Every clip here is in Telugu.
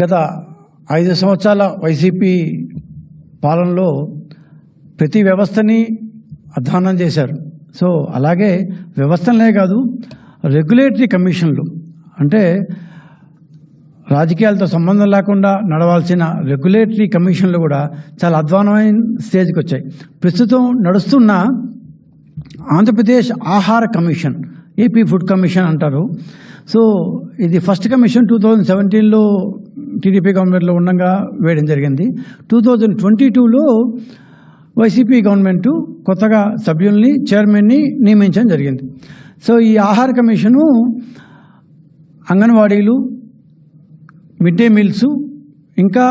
గత ఐదు సంవత్సరాల వైసీపీ పాలనలో ప్రతి వ్యవస్థని అధ్వానం చేశారు. సో అలాగే వ్యవస్థలనే కాదు రెగ్యులేటరీ కమిషన్లు అంటే రాజకీయాలతో సంబంధం లేకుండా నడవాల్సిన రెగ్యులేటరీ కమిషన్లు కూడా చాలా అధ్వానమైన స్టేజ్కి వచ్చాయి. ప్రస్తుతం నడుస్తున్న ఆంధ్రప్రదేశ్ ఆహార కమిషన్ ఏపీ ఫుడ్ కమిషన్ అంటారు. సో ఇది ఫస్ట్ కమిషన్ టూ థౌజండ్ సెవెంటీన్లో టీడీపీ గవర్నమెంట్లో ఉండగా వేయడం జరిగింది. టూ థౌజండ్ ట్వంటీ టూలో వైసీపీ గవర్నమెంట్ కొత్తగా సభ్యుల్ని చైర్మన్ని నియమించడం జరిగింది. సో ఈ ఆహార కమిషను అంగన్వాడీలు మిడ్ డే మీల్స్ ఇంకా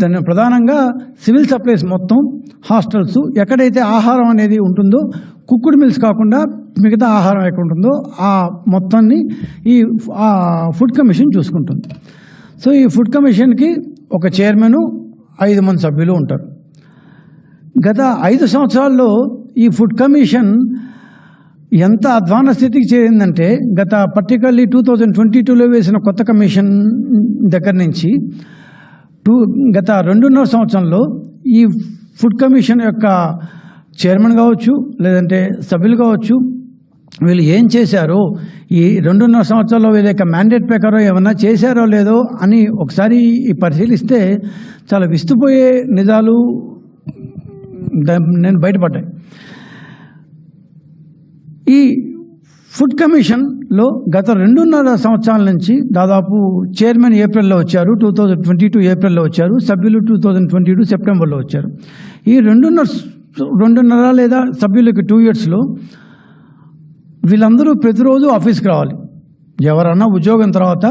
దాని ప్రధానంగా సివిల్ సప్లైస్ మొత్తం హాస్టల్స్ ఎక్కడైతే ఆహారం అనేది ఉంటుందో కుక్కుడు మిల్స్ కాకుండా మిగతా ఆహారం ఎక్కడ ఉంటుందో ఆ మొత్తాన్ని ఈ ఆ ఫుడ్ కమిషన్ చూసుకుంటుంది. సో ఈ ఫుడ్ కమిషన్కి ఒక చైర్మను ఐదు మంది సభ్యులు ఉంటారు. గత ఐదు సంవత్సరాల్లో ఈ ఫుడ్ కమిషన్ ఎంత అధ్వాన స్థితికి చేరిందంటే గత పర్టికులర్లీ టూ థౌజండ్ ట్వంటీ టూలో వేసిన కొత్త కమిషన్ దగ్గర నుంచి టూ గత రెండున్నర సంవత్సరంలో ఈ ఫుడ్ కమిషన్ యొక్క చైర్మన్ కావచ్చు లేదంటే సభ్యులు కావచ్చు వీళ్ళు ఏం చేశారో ఈ రెండున్నర సంవత్సరాల్లో వీళ్ళ యొక్క మ్యాండేట్ ప్రకారం ఏమన్నా చేశారో లేదో అని ఒకసారి ఈ పరిశీలిస్తే చాలా విస్తుపోయే నిజాలు నేను బయటపడ్డాయి. ఈ ఫుడ్ కమిషన్ లో గత రెండున్నర సంవత్సరాల నుంచి దాదాపు చైర్మన్ ఏప్రిల్లో వచ్చారు టూ థౌజండ్ ట్వంటీ టూ ఏప్రిల్లో వచ్చారు సభ్యులు టూ థౌజండ్ ట్వంటీ టూ సెప్టెంబర్లో వచ్చారు. ఈ రెండున్నర రెండున్నర లేదా సభ్యులకి టూ ఇయర్స్లో వీళ్ళందరూ ప్రతిరోజు ఆఫీస్కి రావాలి. ఎవరన్నా ఉద్యోగం తర్వాత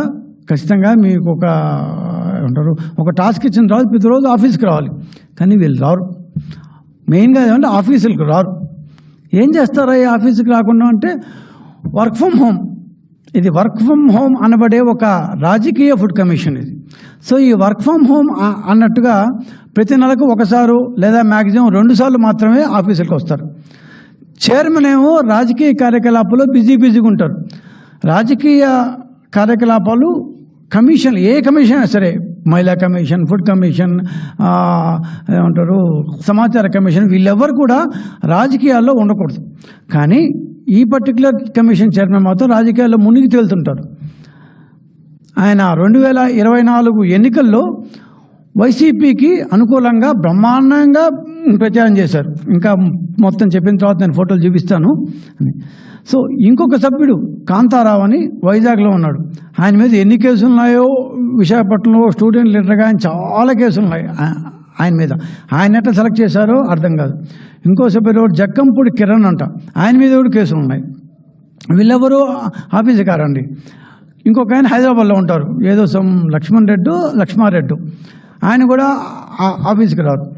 ఖచ్చితంగా మీకు ఒక ఏమంటారు ఒక టాస్క్ ఇచ్చిన తర్వాత ప్రతిరోజు ఆఫీస్కి రావాలి. కానీ వీళ్ళు రారు. మెయిన్గా ఏమంటే ఆఫీసులకు రారు. ఏం చేస్తారా ఈ ఆఫీస్కి రాకుండా అంటే వర్క్ ఫ్రమ్ హోమ్. ఇది వర్క్ ఫ్రమ్ హోమ్ అనబడే ఒక రాజకీయ ఫుడ్ కమిషన్ ఇది. సో ఈ వర్క్ ఫ్రమ్ హోమ్ అన్నట్టుగా ప్రతి నెలకు ఒకసారి లేదా మ్యాక్సిమం రెండు సార్లు మాత్రమే ఆఫీసులకు వస్తారు. చైర్మన్ ఏమో రాజకీయ కార్యకలాపాలు బిజీ బిజీగా ఉంటారు. రాజకీయ కార్యకలాపాలు కమిషన్ ఏ కమిషన్ అయినా సరే మహిళా కమిషన్ ఫుడ్ కమిషన్ ఏమంటారు సమాచార కమిషన్ వీళ్ళెవ్వరు కూడా రాజకీయాల్లో ఉండకూడదు. కానీ ఈ పర్టికులర్ కమిషన్ చైర్మన్ మాత్రం రాజకీయాల్లో మునిగి తేలుతుంటారు ఆయన రెండు వేల ఇరవై నాలుగు ఎన్నికల్లో వైసీపీకి అనుకూలంగా బ్రహ్మాండంగా ప్రచారం చేశారు. ఇంకా మొత్తం చెప్పిన తర్వాత నేను ఫోటోలు చూపిస్తాను అని. సో ఇంకొక సభ్యుడు కాంతారావు అని వైజాగ్లో ఉన్నాడు. ఆయన మీద ఎన్ని కేసులు ఉన్నాయో విశాఖపట్నంలో స్టూడెంట్ లీడర్గా ఆయన చాలా కేసులు ఉన్నాయి ఆయన మీద. ఆయన ఎట్లా సెలెక్ట్ చేశారో అర్థం కాదు. ఇంకో సభ్యుడు జక్కంపూడి కిరణ్ అంట. ఆయన మీద కూడా కేసులు ఉన్నాయి. వీళ్ళెవరు ఆఫీసు కారండి ఇంకొక ఆయన హైదరాబాద్లో ఉంటారు. ఏదో సమ్ లక్ష్మణ్ రెడ్డు లక్ష్మారెడ్డు. ఆయన కూడా ఆఫీస్కి రారు.